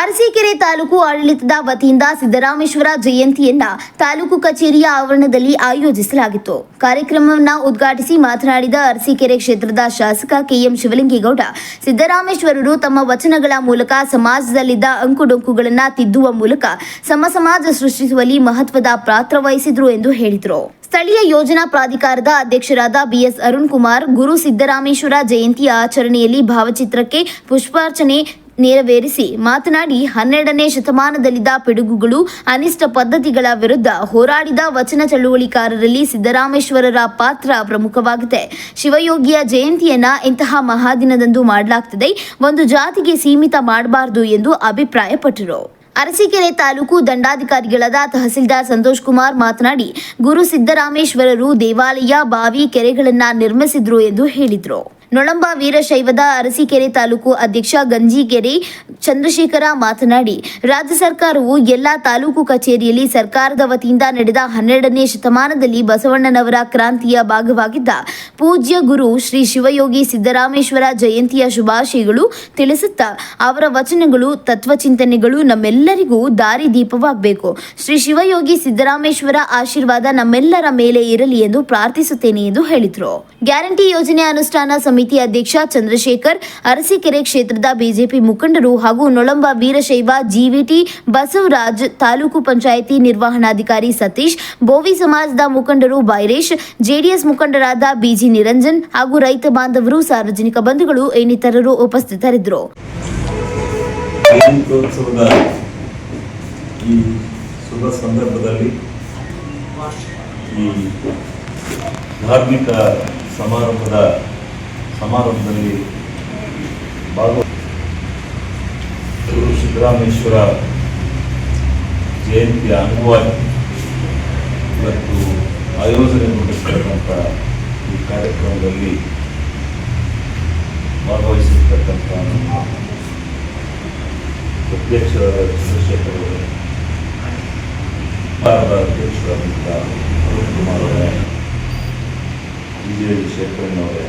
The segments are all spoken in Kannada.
ಅರಸೀಕೆರೆ ತಾಲೂಕು ಆಡಳಿತದ ವತಿಯಿಂದ ಸಿದ್ದರಾಮೇಶ್ವರ ಜಯಂತಿಯನ್ನ ತಾಲೂಕು ಕಚೇರಿಯ ಆವರಣದಲ್ಲಿ ಆಯೋಜಿಸಲಾಗಿತ್ತು. ಕಾರ್ಯಕ್ರಮವನ್ನು ಉದ್ಘಾಟಿಸಿ ಮಾತನಾಡಿದ ಅರಸೀಕೆರೆ ಕ್ಷೇತ್ರದ ಶಾಸಕ ಕೆಎಂ ಶಿವಲಿಂಗೇಗೌಡ, ಸಿದ್ದರಾಮೇಶ್ವರರು ತಮ್ಮ ವಚನಗಳ ಮೂಲಕ ಸಮಾಜದಲ್ಲಿದ್ದ ಅಂಕುಡೊಂಕುಗಳನ್ನು ತಿದ್ದುವ ಮೂಲಕ ಸಮಸಮಾಜ ಸೃಷ್ಟಿಸುವಲ್ಲಿ ಮಹತ್ವದ ಪಾತ್ರ ವಹಿಸಿದ್ರು ಎಂದು ಹೇಳಿದರು. ಸ್ಥಳೀಯ ಯೋಜನಾ ಪ್ರಾಧಿಕಾರದ ಅಧ್ಯಕ್ಷರಾದ ಬಿಎಸ್ ಅರುಣ್ ಕುಮಾರ್, ಗುರು ಸಿದ್ದರಾಮೇಶ್ವರ ಜಯಂತಿ ಆಚರಣೆಯಲ್ಲಿ ಭಾವಚಿತ್ರಕ್ಕೆ ಪುಷ್ಪಾರ್ಚನೆ ನೆರವೇರಿಸಿ ಮಾತನಾಡಿ ಹನ್ನೆರಡನೇ ಶತಮಾನದಲ್ಲಿದ್ದ ಪಿಡುಗುಗಳು ಅನಿಷ್ಟ ಪದ್ಧತಿಗಳ ವಿರುದ್ಧ ಹೋರಾಡಿದ ವಚನ ಚಳುವಳಿಕಾರರಲ್ಲಿ ಸಿದ್ದರಾಮೇಶ್ವರರ ಪಾತ್ರ ಪ್ರಮುಖವಾಗಿದೆ. ಶಿವಯೋಗಿಯ ಜಯಂತಿಯನ್ನ ಇಂತಹ ಮಹಾದಿನದಂದು ಮಾಡಲಾಗ್ತದೆ. ಒಂದು ಜಾತಿಗೆ ಸೀಮಿತ ಮಾಡಬಾರದು ಎಂದು ಅಭಿಪ್ರಾಯಪಟ್ಟರು. ಅರಸೀಕೆರೆ ತಾಲೂಕು ದಂಡಾಧಿಕಾರಿಗಳಾದ ತಹಸೀಲ್ದಾರ್ ಸಂತೋಷ್ ಕುಮಾರ್ ಮಾತನಾಡಿ, ಗುರು ಸಿದ್ದರಾಮೇಶ್ವರರು ದೇವಾಲಯ, ಬಾವಿ ಕೆರೆಗಳನ್ನ ನಿರ್ಮಿಸಿದ್ರು ಎಂದು ಹೇಳಿದರು. ನೊಳಂಬ ವೀರಶೈವದ ಅರಸೀಕೆರೆ ತಾಲೂಕು ಅಧ್ಯಕ್ಷ ಗಂಜಿಗೆರೆ ಚಂದ್ರಶೇಖರ ಮಾತನಾಡಿ, ರಾಜ್ಯ ಸರ್ಕಾರವು ಎಲ್ಲಾ ತಾಲೂಕು ಕಚೇರಿಯಲ್ಲಿ ಸರ್ಕಾರದ ವತಿಯಿಂದ ನಡೆದ ಹನ್ನೆರಡನೇ ಶತಮಾನದಲ್ಲಿ ಬಸವಣ್ಣನವರ ಕ್ರಾಂತಿಯ ಭಾಗವಾಗಿದ್ದ ಪೂಜ್ಯ ಗುರು ಶ್ರೀ ಶಿವಯೋಗಿ ಸಿದ್ದರಾಮೇಶ್ವರ ಜಯಂತಿಯ ಶುಭಾಶಯಗಳು ತಿಳಿಸುತ್ತಾ, ಅವರ ವಚನಗಳು, ತತ್ವಚಿಂತನೆಗಳು ನಮ್ಮೆಲ್ಲರಿಗೂ ದಾರಿದೀಪವಾಗಬೇಕು ಶ್ರೀ ಶಿವಯೋಗಿ ಸಿದ್ದರಾಮೇಶ್ವರ ಆಶೀರ್ವಾದ ನಮ್ಮೆಲ್ಲರ ಮೇಲೆ ಇರಲಿ ಎಂದು ಪ್ರಾರ್ಥಿಸುತ್ತೇನೆ ಎಂದು ಹೇಳಿದರು. ಗ್ಯಾರಂಟಿ ಯೋಜನೆ ಅನುಷ್ಠಾನ ಅಧ್ಯಕ್ಷ ಚಂದ್ರಶೇಖರ್, ಅರಸೀಕೆರೆ ಕ್ಷೇತ್ರದ ಬಿಜೆಪಿ ಮುಖಂಡರು ಹಾಗೂ ನೊಳಂಬ ವೀರಶೈವ ಜಿವಿಟಿ ಬಸವರಾಜ್ ತಾಲೂಕು ಪಂಚಾಯಿತಿ ನಿರ್ವಹಣಾಧಿಕಾರಿ ಸತೀಶ್, ಬೋವಿ ಸಮಾಜದ ಮುಖಂಡರು ಬೈರೇಶ್, ಜೆಡಿಎಸ್ ಮುಖಂಡರಾದ ಬಿಜಿ ನಿರಂಜನ್ ಹಾಗೂ ರೈತ ಬಾಂಧವರು, ಸಾರ್ವಜನಿಕ ಬಂಧುಗಳು ಇನ್ನಿತರರು ಉಪಸ್ಥಿತರಿದ್ದರು. ಶುಭ ಸಂದರ್ಭದಲ್ಲಿ ಧಾರ್ಮಿಕ ಸಮಾರಂಭದ ಸಮಾರಂಭದಲ್ಲಿ ಭಾಗವ ಗುರು ಸಿದ್ದರಾಮೇಶ್ವರ ಜಯಂತಿಯ ಅಂಗವಾಗಿ ಇವತ್ತು ಆಯೋಜನೆಗೊಂಡಿರ್ತಕ್ಕಂಥ ಈ ಕಾರ್ಯಕ್ರಮದಲ್ಲಿ ಭಾಗವಹಿಸಿರ್ತಕ್ಕಂಥ ನಮ್ಮ ಅಧ್ಯಕ್ಷರಾದ ಚಂದ್ರಶೇಖರ್ ಅವರೇ ಭಾರತದ ಅಧ್ಯಕ್ಷರಾದಂಥ ಅರುಣ್ ಕುಮಾರ್ ಅವರೇ ವಿಜಯ ಶೇಖರಣ್ಣವರೇ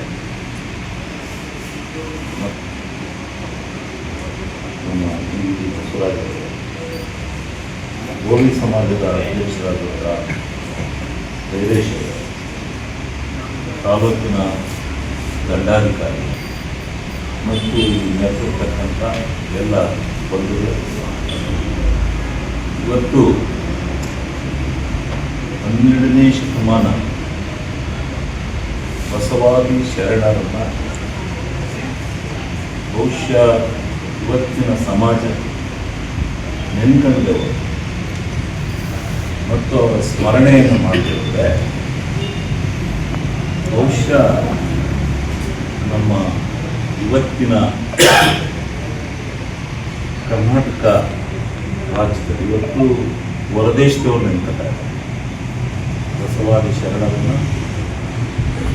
ನಮ್ಮ ಬಸವರಾಜ್ ಅವರೇ ಗೋವಿ ಸಮಾಜದ ಅಧ್ಯಕ್ಷರಾದಂಥ ವೈರೇಶ್ ಅವರು ತಾಲೂಕಿನ ದಂಡಾಧಿಕಾರಿ ಮತ್ತು ಇಲ್ಲಿ ನೆರೆದಿರ್ತಕ್ಕಂಥ ಎಲ್ಲ ಬಂಧುಗಳು ಇವತ್ತು ಹನ್ನೆರಡನೇ ಶತಮಾನ ಬಸವಾದಿ ಶರಣರನ್ನ ಬಹುಶಃ ಇವತ್ತಿನ ಸಮಾಜ ನೆನ್ಕೊಂಡವರು ಮತ್ತು ಅವರ ಸ್ಮರಣೆಯನ್ನು ಮಾಡಿದ್ರೆ ಬಹುಶಃ ನಮ್ಮ ಇವತ್ತಿನ ಕರ್ನಾಟಕ ರಾಜ್ಯದಲ್ಲಿ ಇವತ್ತು ಹೊರದೇಶದವ್ರು ನೆನ್ಕೊತಾರೆ ಬಸವಾದಿ ಶರಣರನ್ನು,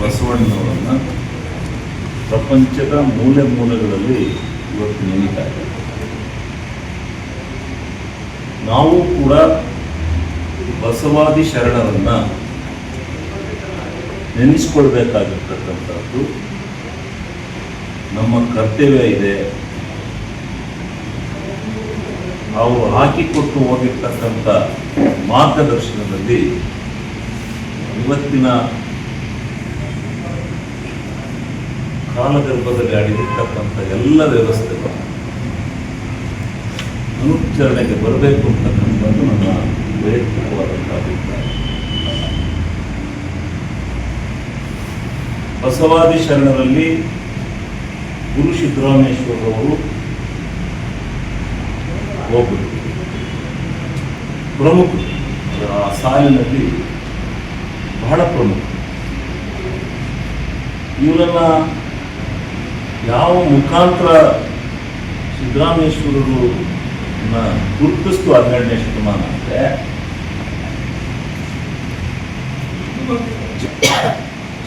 ಬಸವಣ್ಣನವರನ್ನು ಪ್ರಪಂಚದ ಮೂಲೆ ಮೂಲೆಗಳಲ್ಲಿ ಇವತ್ತು ನೆನೀತಾರೆ ನಾವು ಕೂಡ ಬಸವಾದಿ ಶರಣರನ್ನ ನೆನೆಸ್ಕೊಳ್ಬೇಕಾಗಿರ್ತಕ್ಕಂಥದ್ದು ನಮ್ಮ ಕರ್ತವ್ಯ ಇದೆ. ಅವರು ಹಾಕಿಕೊಟ್ಟು ಹೋಗಿರ್ತಕ್ಕಂಥ ಮಾರ್ಗದರ್ಶನದಲ್ಲಿ ಇವತ್ತಿನ ಕಾಲಗರ್ಭದಲ್ಲಿ ಅಡಗಿರ್ತಕ್ಕಂಥ ಎಲ್ಲ ವ್ಯವಸ್ಥೆಗಳು ಅನುಚರಣೆಗೆ ಬರಬೇಕು ಅಂತಕ್ಕಂಥದ್ದು ನನ್ನ ವೈಯಕ್ತಿಕವಾದಂಥ ಅಭಿಪ್ರಾಯ. ಬಸವಾದಿ ಶರಣರಲ್ಲಿ ಗುರು ಸಿದ್ದರಾಮೇಶ್ವರವರು ಒಬ್ಬರು ಪ್ರಮುಖರು. ಆ ಸಾಲಿನಲ್ಲಿ ಬಹಳ ಪ್ರಮುಖ ಇವರನ್ನ ಯಾವ ಮುಖಾಂತರ ಸಿದ್ದರಾಮೇಶ್ವರರು ಗುರುತಿಸ್ತು ಹನ್ನೆರಡನೇ ಶತಮಾನ ಅಂದರೆ,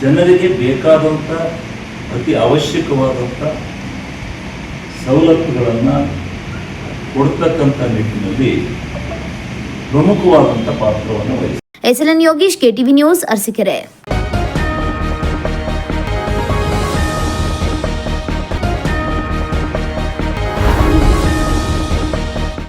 ಜನರಿಗೆ ಬೇಕಾದಂಥ ಅತಿ ಅವಶ್ಯಕವಾದಂಥ ಸವಲತ್ತುಗಳನ್ನು ಕೊಡ್ತಕ್ಕಂಥ ನಿಟ್ಟಿನಲ್ಲಿ ಪ್ರಮುಖವಾದಂಥ ಪಾತ್ರವನ್ನು ವಹಿಸಿದೆ ಯೋಗೇಶ್ ಯೋಗೀಶ್ ಕೆಟಿವಿ ನ್ಯೂಸ್, ಅರಸೀಕೆರೆ.